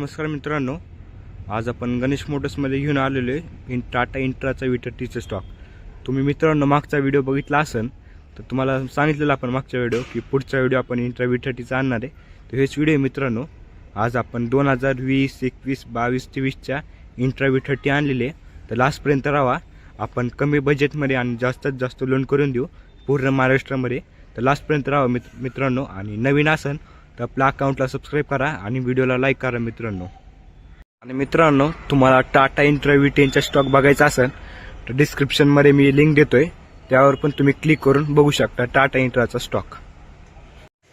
नमस्कार मित्रांनो आज आपण गणेश मोटर्समध्ये घेऊन आलेलो आहे इन टाटा इंट्राचा विटर टीचं स्टॉक तुम्ही मित्रांनो मागचा व्हिडिओ बघितला असेल तर तुम्हाला सांगितलेलं आपण मागच्या व्हिडिओ की पुढचा व्हिडिओ आपण इंट्रा विटर टीचा आणणार आहे. तर हेच व्हिडिओ आहे मित्रांनो आज आपण दोन हजार वीस एकवीस बावीस तेवीसच्या इंट्रा विटर टी आणलेली आहे. तर लास्टपर्यंत राहा आपण कमी बजेटमध्ये आणि जास्तीत जास्त लोन करून देऊ पूर्ण महाराष्ट्रामध्ये. तर लास्टपर्यंत राहा मित्र मित्रांनो आणि नवीन आसन तर आपल्या अकाउंटला सबस्क्राईब करा आणि व्हिडिओला लाईक करा मित्रांनो. आणि मित्रांनो तुम्हाला टाटा इंटरव्ह्यू टेनचा स्टॉक बघायचा असेल तर डिस्क्रिप्शनमध्ये मी लिंक देतोय. त्यावर पण तुम्ही क्लिक करून बघू शकता टाटा इंट्राचा स्टॉक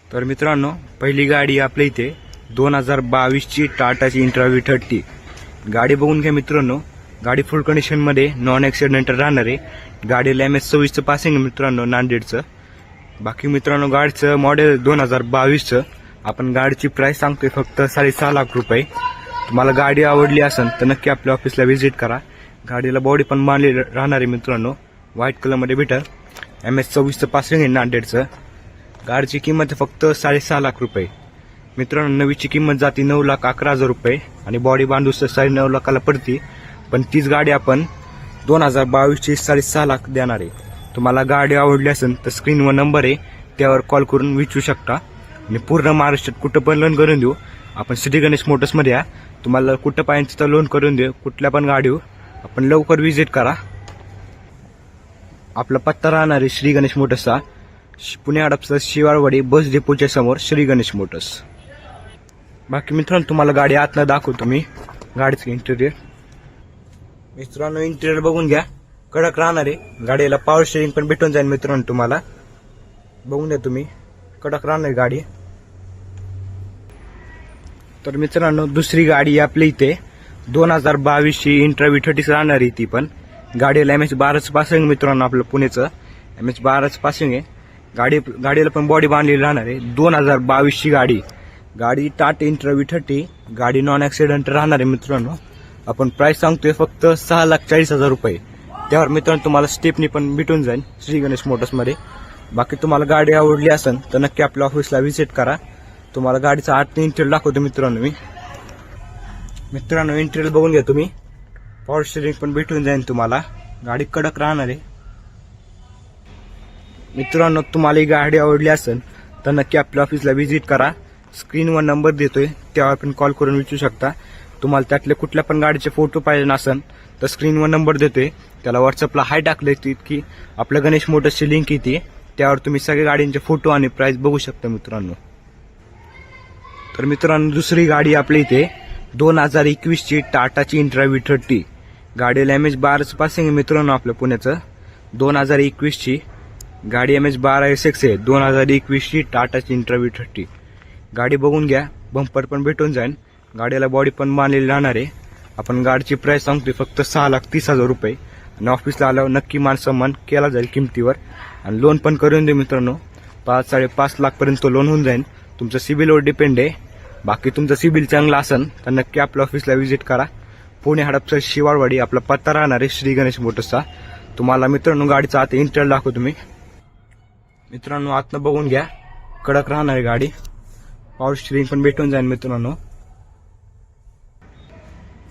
तर मित्रांनो पहिली गाडी आपल्या इथे दोन हजार बावीसची टाटाची इंटरव्ह्यू थर्टी गाडी बघून घ्या मित्रांनो. गाडी फुल कंडिशनमध्ये नॉन ॲक्सिडेंट राहणार. आहे गाडीला एम एस सव्वीसचं पासिंग मित्रांनो नांदेडचं. बाकी मित्रांनो गाडीचं मॉडेल दोन हजार बावीसचं. आपण गाडीची प्राईस सांगतोय फक्त साडेसहा लाख रुपये. तुम्हाला गाडी आवडली असेल तर नक्की आपल्या ऑफिसला व्हिजिट करा. गाडीला बॉडी पण बांधली राहणार आहे मित्रांनो व्हाईट कलरमध्ये भेटेल. एम एस चोवीसचं पासिंग आहे नांदेडचं. गाडीची किंमत फक्त साडेसहा लाख रुपये. मित्रांनो नवीची किंमत जाते नऊ लाख अकरा हजार रुपये आणि बॉडी बांधूस साडे नऊ लाखाला पडते. पण तीच गाडी आपण दोन हजार बावीसची साडेसहा लाख देणार आहे. तुम्हाला गाडी आवडली असेल तर स्क्रीनवर नंबर आहे. त्यावर कॉल करून विचारू शकता. मी पूर्ण महाराष्ट्रात कुठं पण लोन करून देऊ. आपण सिटी गणेश मोटर्समध्ये या. तुम्हाला कुठं पाहिजे तिथं लोन करून देऊ. कुठल्या पण गाडीवर. आपण लवकर विजिट करा. आपला पत्ता राहणार आहे श्री गणेश मोटर्सचा पुणे हडपचा शिवारवाडी बस डेपोच्या समोर श्री गणेश मोटर्स बाकी मित्रांनो तुम्हाला गाडी आतनं दाखवतो मी. गाडीचं इंटेरियर मित्रांनो इंटेरियर बघून घ्या. कडक राहणार आहे. गाडीला पॉवर स्टेरिंग पण भेटून जाईल मित्रांनो तुम्हाला. बघून द्या तुम्ही. कडक राहणार आहे गाडी. तर मित्रांनो दुसरी गाडी आपल्या इथे. दोन हजार बावीसची इंटरव्ह्यू थर्टीच राहणार आहे ती पण. गाडीला एम एच बाराचं पासिंग मित्रांनो आपलं पुणेचं. एम एच बाराचं पासिंग आहे. गाडी गाडीला पण बॉडी बांधलेली राहणार आहे. दोन हजार बावीसची गाडी. गाडी टाट इंटरव्ह्यू थर्टी. गाडी नॉन ॲक्सिडेंट राहणार आहे मित्रांनो. आपण प्राइस सांगतोय फक्त सहा लाख चाळीस हजार रुपये. त्यावर मित्रांनो तुम्हाला स्टेपनी पण भेटून जाईल. श्री गणेश मोटर्समध्ये बाकी तुम्हाला गाडी आवडली असेल तर नक्की आपल्या ऑफिसला व्हिजिट करा. तुम्हाला गाडीचा आठ इंटेरियल दाखवतो मित्रांनो मी. मित्रांनो इंटेरियल बघून घ्या तुम्ही. पॉवर स्टेरिंग पण भेटून जाईल तुम्हाला. गाडी कडक राहणार आहे. मित्रांनो तुम्हाला ही गाडी आवडली असेल तर नक्की आपल्या ऑफिसला व्हिजिट करा. स्क्रीनवर नंबर देतोय त्यावर पण कॉल करून विचारू शकता. तुम्हाला त्यातले कुठल्या पण गाडीचे फोटो पाहिजे नसेल तर स्क्रीनवर नंबर देतोय. त्याला व्हॉट्सअपला हाय टाकलं की आपलं गणेश मोटर्सची लिंक येते त्यावर तुम्ही सगळ्या गाडींचे फोटो आणि प्राइस बघू शकता मित्रांनो. तर मित्रांनो दुसरी गाडी आपल्या इथे दोन हजार एकवीसची टाटाची इंट्राव्ही थर्टी. गाडीला एम एच बाराचं पासिंग आहे मित्रांनो आपल्या पुण्याचं. दोन हजार एकवीसची गाडी एम एच बारा एस एक्स आहे. दोन हजार एकवीसची टाटाची इंट्राव्ही थर्टी. गाडी बघून घ्या बंपर पण भेटून जाईल. गाडीला बॉडी पण बांधलेली राहणार आहे. आपण गाडीची प्राइस सांगतोय फक्त सहा लाख तीस हजार रुपये. आणि ऑफिसला आल्यावर नक्की मान सन्मान केला जाईल किमतीवर. आणि लोन पण करून दे मित्रांनो. पाच साडेपाच लाखपर्यंत लोन होऊन जाईल तुमचं सिबिलवर डिपेंड आहे. बाकी तुमचं सिबिल चांगलं असेल तर नक्की आपल्या ऑफिसला व्हिजिट करा. पुणे हडपचं शिवारवाडी आपला पत्ता राहणार आहे श्री गणेश मोटर्सचा. तुम्हाला मित्रांनो गाडीचा आता इंटर दाखव तुम्ही मित्रांनो आतनं बघून घ्या. कडक राहणार आहे गाडी. पॉवर स्टिरिंग पण भेटून जाईल मित्रांनो.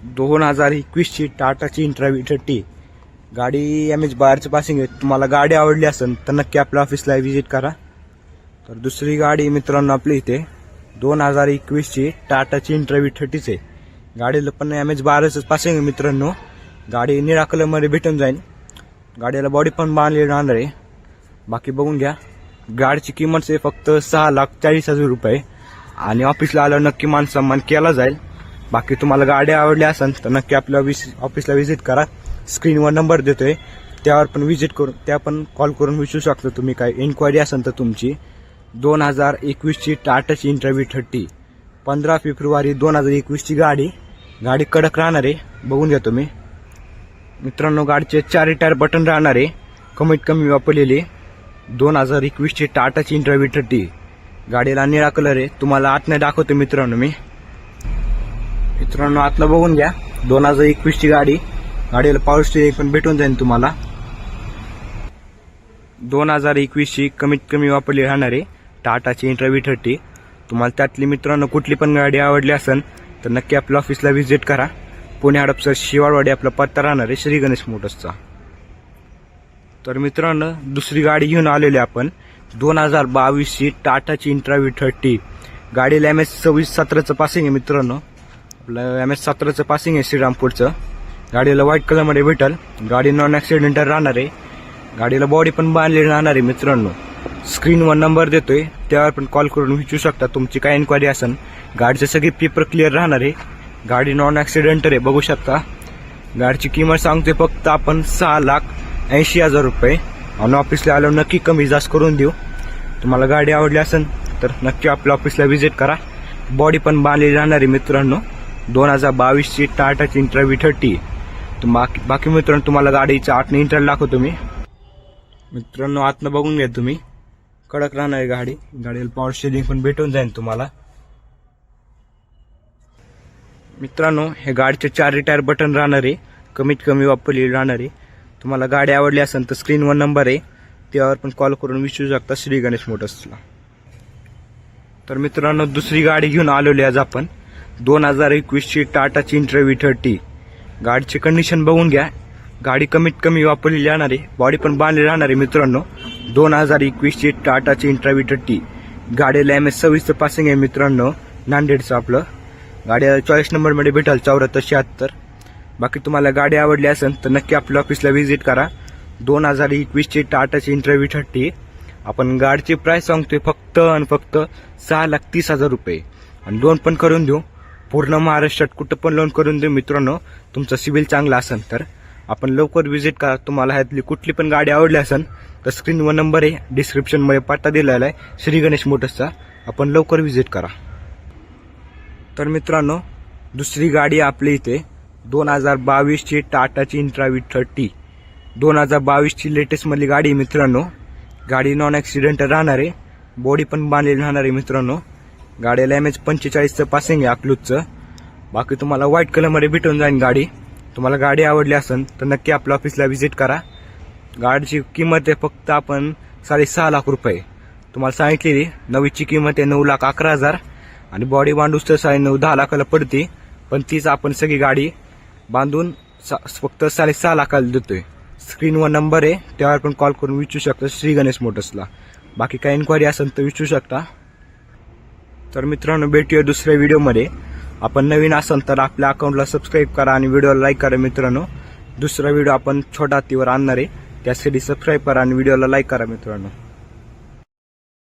दोन हजार एकवीसची टाटाची इंटरव्ह्यू थर्टी. गाडी एम एच बाहेरचं पासिंग आहे. तुम्हाला गाडी आवडली असेल तर नक्की आपल्या ऑफिसला व्हिजिट करा. तर दुसरी गाडी मित्रांनो आपली इथे. दोन हजार एकवीसची टाटाची इंटरव्ह्यू थर्टीच आहे. गाडीला पण एम एच बाराचं पासिंग आहे मित्रांनो. गाडी निळा कलरमध्ये भेटून जाईल. गाडीला बॉडी पण बांधलेली राहणार आहे. बाकी बघून घ्या. गाडीची किंमत आहे फक्त सहा लाख चाळीस हजार रुपये. आणि ऑफिसला आल्यावर नक्की मान सन्मान केला जाईल. बाकी तुम्हाला गाडी आवडली असेल तर नक्की आपल्या ऑफिसला व्हिजिट करा. स्क्रीनवर नंबर देतोय. त्यावर पण व्हिजिट करून त्या पण कॉल करून विचारू शकता तुम्ही काय. इन्क्वायरी असेल तर तुमची. दोन हजार एकवीसची टाटाची इंटरव्ह्यू थर्टी पंधरा फेब्रुवारी दोन हजार एकवीसची गाडी. गाडी कडक राहणार. आहे बघून घ्या तुम्ही. मित्रांनो गाडीचे चार टायर बटन राहणार. आहे कमीत कमी वापरलेली. दोन हजार एकवीसची टाटाची इंटरव्ह्यू थर्टी गाडीला निळा कलर आहे. तुम्हाला आतनं दाखवतो मित्रांनो मी. मित्रांनो आतनं बघून घ्या. दोन हजार एकवीसची गाडी. गाडीला पॉवर स्टेरिंग पण भेटून जाईल तुम्हाला. दोन हजार एकवीसची कमीत कमी वापरली राहणार आहे टाटाची इंटरव्ह्यू थर्टी तुम्हाला त्यातली मित्रांनो कुठली पण गाडी आवडली असेल तर नक्की आपल्या ऑफिसला व्हिजिट करा. पुणे हडपसर शिवाळवाडी आपला पत्ता राहणार आहे श्री गणेश मोटर्सचा तर मित्रांनो दुसरी गाडी घेऊन आलेली आपण. दोन हजार बावीसची टाटाची इंट्राव्ही थर्टी गाडीला एम एस सव्वीस सतराचं पासिंग आहे मित्रांनो. आपलं एम एस सतराचं पासिंग आहे श्रीरामपूरचं. गाडीला व्हाईट कलरमध्ये भेटल. गाडी नॉन ॲक्सिडेंटल राहणार आहे. गाडीला बॉडी पण बांधलेली राहणार आहे मित्रांनो. स्क्रीनवर नंबर देतोय. त्यावर पण कॉल करून विचारू शकता. तुमची काय इन्क्वायरी असेल गाडीचे सगळे पेपर क्लिअर राहणार आहे. गाडी नॉन ॲक्सिडेंटल आहे बघू शकता. गाडीची किंमत सांगतोय फक्त आपण सहा लाख ऐंशी हजार रुपये. आणि ऑफिसला आल्यावर नक्की कमी जास्त करून देऊ. तुम्हाला गाडी आवडली असेल तर नक्की आपल्या ऑफिसला व्हिजिट करा. बॉडी पण बांधलेली राहणार आहे मित्रांनो. दोन हजार बावीसची टाटाची इंटरव्ही थर्टी बाकी बाकी मित्रांनो तुम्हाला गाडीच्या आतनं इंटरव्ह्यू दाखवतो मी. मित्रांनो आतनं बघून घ्या तुम्ही. कडक राहणार आहे गाडी. गाडीला पॉवर शेडिंग पण भेटून जाईल तुम्हाला. मित्रांनो हे गाडीचे चार रिटायर बटन राहणार आहे कमीत कमी वापरलेली राहणार. आहे तुम्हाला गाडी आवडली असेल तर स्क्रीनवर नंबर आहे. त्यावर पण कॉल करून विचारू शकता श्री गणेश मोटर्सला. तर मित्रांनो दुसरी गाडी घेऊन आलेली आज आपण. दोन हजार एकवीसची टाटाची इंटरव्ह्यू थर्टी. गाडीची कंडिशन बघून घ्या. गाडी कमीत कमी वापरलेली राहणार आहे बॉडी पण बांधली राहणार आहे मित्रांनो दोन हजार एकवीसची टाटाची इंटरव्ह्यू टट्टी गाडीला एम एस सव्वीसचं पासिंग आहे मित्रांनो नांदेडचं आपलं. गाडी चॉईस नंबरमध्ये भेटाल चौऱ्याहत्तर शहात्तर. बाकी तुम्हाला गाडी आवडली असेल तर नक्की आपल्या ऑफिसला व्हिजिट करा. दोन हजार एकवीसची टाटाची इंटरव्ह्यू थर्टी आपण गाडीची प्राईस सांगतोय फक्त आणि फक्त सहा लाख तीस हजार रुपये. आणि लोन पण करून देऊ. पूर्ण महाराष्ट्रात कुठं पण लोन करून देऊ मित्रांनो तुमचं सिबिल चांगला असेल तर आपण लवकर व्हिजिट करा. तुम्हाला ह्यातली कुठली पण गाडी आवडली असेल तर स्क्रीनवर नंबर आहे डिस्क्रिप्शनमध्ये पत्ता दिलेला आहे श्री गणेश मोटर्सचा. आपण लवकर व्हिजिट करा. तर मित्रांनो दुसरी गाडी आपली इथे दोन हजार बावीसची टाटाची इंट्रावी थर्टी दोन हजार बावीसची लेटेस्टमधली गाडी आहे मित्रांनो. गाडी नॉन ॲक्सिडेंट राहणार आहे बॉडी पण बांधलेली राहणार आहे मित्रांनो. गाडीला एम एच पंचेचाळीसचं पासिंग आहे अकलूजचं. बाकी तुम्हाला व्हाईट कलरमध्ये भेटून जाईल गाडी. तुम्हाला गाडी आवडली असेल तर नक्की आपल्या ऑफिसला व्हिजिट करा. गाडीची किंमत आहे फक्त आपण साडेसहा लाख रुपये. तुम्हाला सांगितलेली नवीची किंमत आहे नऊ लाख अकरा हजार. आणि बॉडी बांधूस तर साडे नऊ दहा लाखाला पडते. पण तीच आपण सगळी गाडी बांधून सा- फक्त साडेसहा लाखाला देतोय. स्क्रीनवर नंबर आहे त्यावर पण कॉल करून विचू शकता श्री गणेश मोटर्सला बाकी काही इन्क्वायरी असेल तर विचारू शकता. तर मित्रांनो भेटूया दुसऱ्या व्हिडिओमध्ये. आपण नवीन असाल तर आपल्या अकाउंटला सबस्क्राईब करा आणि व्हिडिओला लाईक करा मित्रांनो. दुसरा व्हिडिओ आपण छोटा हत्तीवर आणणार आहे. त्यासाठी सबस्क्राईब करा आणि व्हिडिओला लाईक करा मित्रांनो.